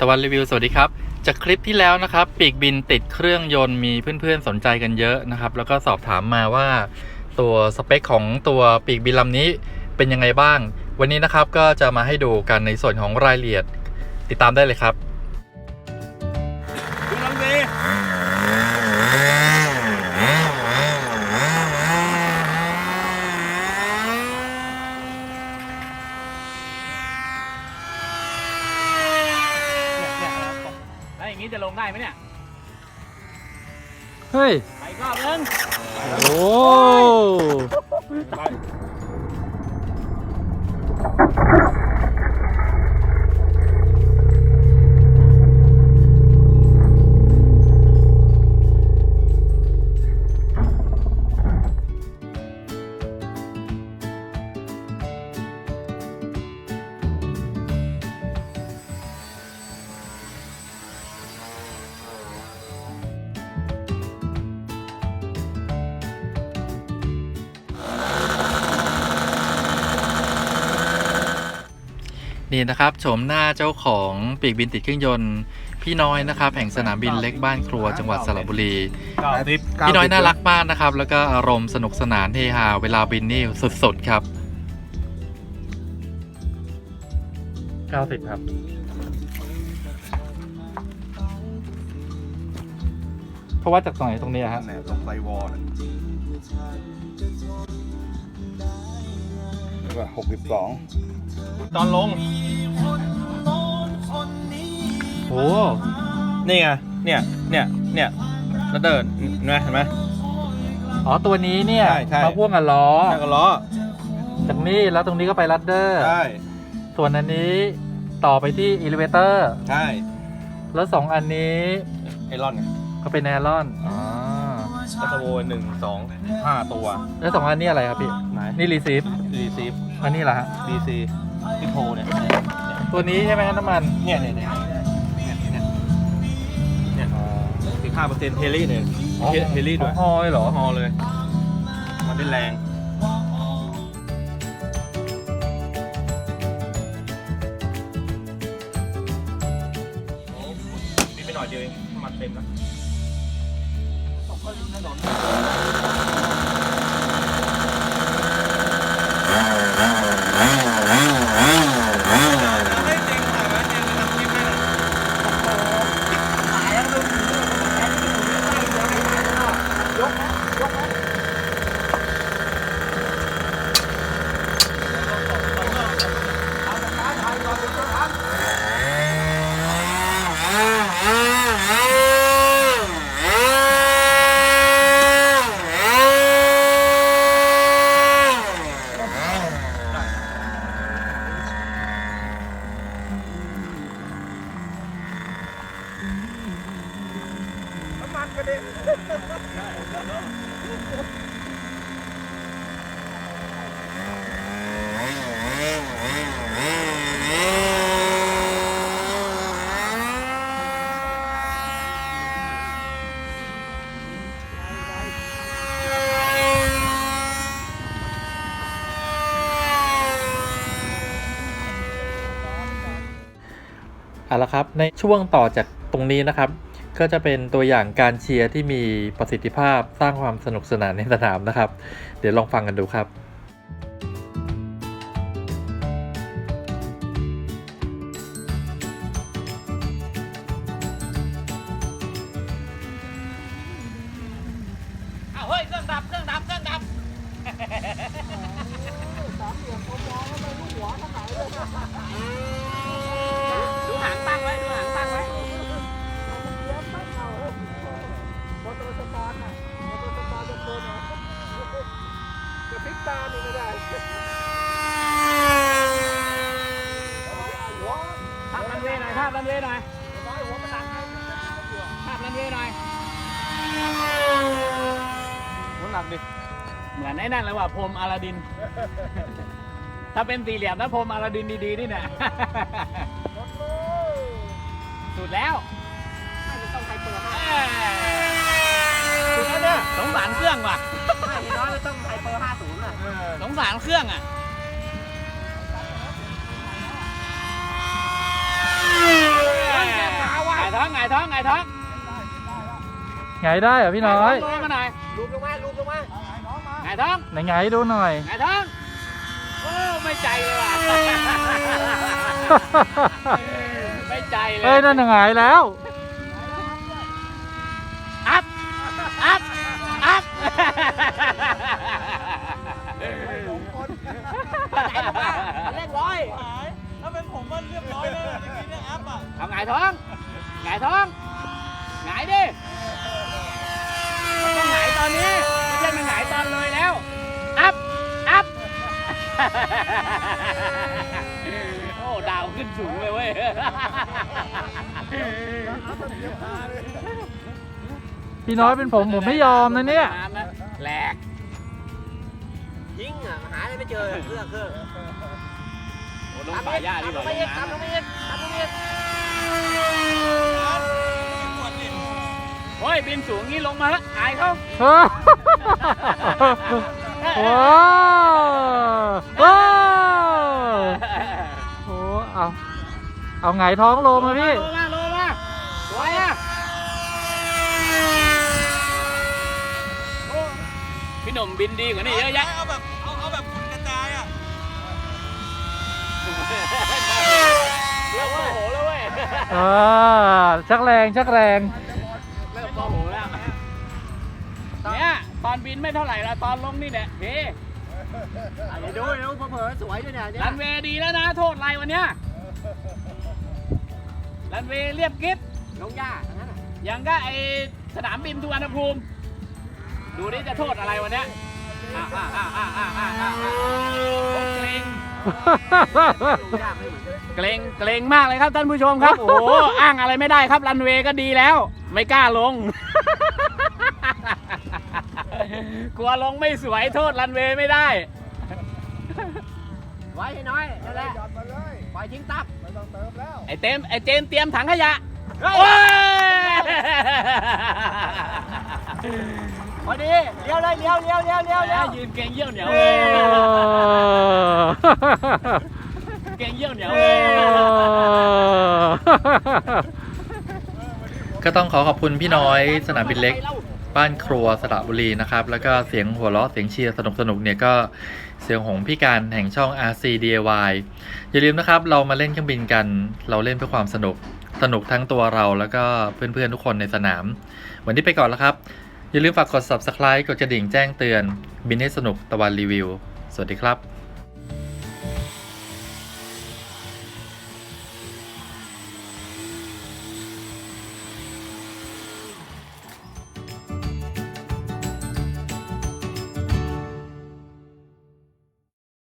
ตะวันรีวิวสวัสดีครับจากคลิปที่แล้วนะครับ ปีกบินติดเครื่องยนต์มีเพื่อนๆสนใจกันเยอะนะครับ แล้วก็สอบถามมาว่า ตัวสเปคของตัวปีกบินลำนี้เป็นยังไงบ้าง วันนี้นะครับก็จะมาให้ดูกันในส่วนของรายละเอียด ติดตามได้เลยครับ นี้จะลงได้ไหมเนี่ย เฮ้ย ไปอีกรอบนึง โอ้ นี่นะครับโฉมหน้าเจ้าของปีกบินติดเครื่องยนต์ พี่น้อยนะครับแห่งสนามบินเล็กบ้านครัวจังหวัดสระบุรีเก้าสิบพี่น้อยน่ารักมากนะครับ แล้วก็อารมณ์สนุกสนานเฮฮาเวลาบินนี่สุดๆครับ 90 ครับเพราะว่าจากตรงไหนตรงนี้ฮะแหนตรงไซวอลน่ะ ก็หกสิบสองตอนลงโอ้นี่ไง เนี่ย เนี่ย เนี่ยแล้วเดินเห็นไหมเห็นไหม อ๋อตัวนี้เนี่ยใช่ใช่ มาพ่วงกับล้อแค่กับล้อจากนี้แล้วตรงนี้ก็ไปลัดเดอร์ ใช่ ส่วนอันนี้ต่อไปที่อิเลเวเตอร์ ใช่ แล้วสองอันนี้ไอรอนไง ก็เป็นแอรอนอ๋อ ก็จะโวยหนึ่งสองห้าตัวแล้วสองอันนี้อะไรครับพี่ ไหนนี่รีซีฟรีซีฟอันนี้เหรอฮะดีซีที่โพเนี่ยตัวนี้ใช่ไหมครับน้ำมันเนี่ยเนี่ยเนี่ยเนี่ยเนี่ยเนี่ยสิบห้าเปอร์เซ็นต์เทลี่เนี่ยเทลี่ด้วยฮอยเหรอฮอเลย มันได้แรงมีไปหน่อยเดียวเองน้ำมันเต็มแล้ว 快点，快点，快点！ เอาละครับ ในช่วงต่อจาก ตรงนี้นะครับ ก็จะเป็นตัวอย่างการเชียร์ที่มีประสิทธิภาพสร้างความสนุกสนานในสนามนะครับ เดี๋ยวลองฟังกันดูครับอ้าวเฮ้ยเครื่องดับเครื่องดับเครื่องดับดู ดิเหมือนไอ้นั่นเลยว่ะพรมอาลาดิน ถ้าเป็นสี่เหลี่ยมนะพรมอาลาดินดีๆนี่เนี่ยสุดแล้วต้องใครเปิดสุดแล้วเนี่ยสงสารเครื่องว่ะไม่น้อยก็ต้องไฮเปอร์50อะสงสารเครื่องอะท้องไงท้องไงได้เหรอพี่น้อยไงท้องลงมาหน่อย ลูบลงมาลูบลงมาไงท้องไหนไงดูหน่อย ไงท้องโอ้ไม่ใจเลยว่ะไม่ใจเลเฮ้ยยนั่นหงายแล้วอัพอัพอัพเล่นร้อยเอาไงายท้องไงายท้องไงายดิมันต้องไงายตอนนี้ไม่ใช่มันไงายตอนเลยแล้ว อัพ อัพ โอ้ ดาวขึ้น สูงเลยเว้ยพี่น้อยเป็นผมผมไม่ยอมนะเนี่ยน้ำนะแหลกยิงอะหาอะไรไม่เจอเครื่องเครื่องโอ้ลงป่าหญ้าดีกว่าตามลงไปอีกตามลงไปอีกตามลงไปอีกโอ้ยบินสูงงี้ลงมาแล้วอายเขาว้า เอาไงายท้องลงมาพี่โลมาโลมาสวยอะโอ้พี่หนุ่มบินดีกว่านี่เยอะแยะเอาแบบเอาเอาแบบคุณกระจายอะเริ่มโมโหแล้วเว้ยอ่าชักแรงชักแรงเริ่มโมโหแล้วเนี่ยตอนบินไม่เท่าไหร่ละตอนลงนี่แหละเฮ้อะเดี๋ยวดูเดี๋ยวเผลอๆสวยด้วยเนี่ยเนี่ยรันเวย์ดีแล้วนะ โทษอะไรวันเนี้ย รันเวย์เรียบกิ๊บลงหญ้าทั้งนั้นอะยังก็ไอสนามบินสุวรรณภูมิ ดูนี่จะโทษอะไรวันเนี้ยอ่าอ่าอ่าอ่าอ่าอ่าอ่าเกรงลงหญ้าไม่เหมือนกันเกรงเกรงมากเลยครับท่านผู้ชมครับ โอ้โห อ้างอะไรไม่ได้ครับรันเวย์ก็ดีแล้ว ไม่กล้าลง กลัวลงไม่สวยโทษรันเวย์ไม่ได้ ไว้ให้น้อยนั่นแหละจัดมาเลยปล่อยทิ้งตับไม่ ต้องเติมแล้วไอเต็มไอเจมส์เตรียมถังขยะเฮ้ยโอ้ยพอดีเลี้ยวเลยเลี้ยวเลี้ยวเลี้ยวเลี้ยวเลี้ยวยืนเกรงเยี่ยวเหนียวโอ้เกรงเยี่ยวเหนียวก็ต้องขอขอบคุณพี่น้อยสนามบินเล็ก บ้านครัวสระบุรีนะครับ แล้วก็เสียงหัวเราะเสียงเชียร์สนุกสนุกๆเนี่ยก็เสียงของพี่การแห่งช่อง RC DIY อย่าลืมนะครับ เรามาเล่นเครื่องบินกัน เราเล่นเพื่อความสนุกสนุกทั้งตัวเราแล้วก็เพื่อนๆทุกคนในสนาม วันนี้ไปก่อนแล้วครับ อย่าลืมฝากกด subscribe กดกระดิ่งแจ้งเตือน บินให้สนุกตะวันรีวิว สวัสดีครับ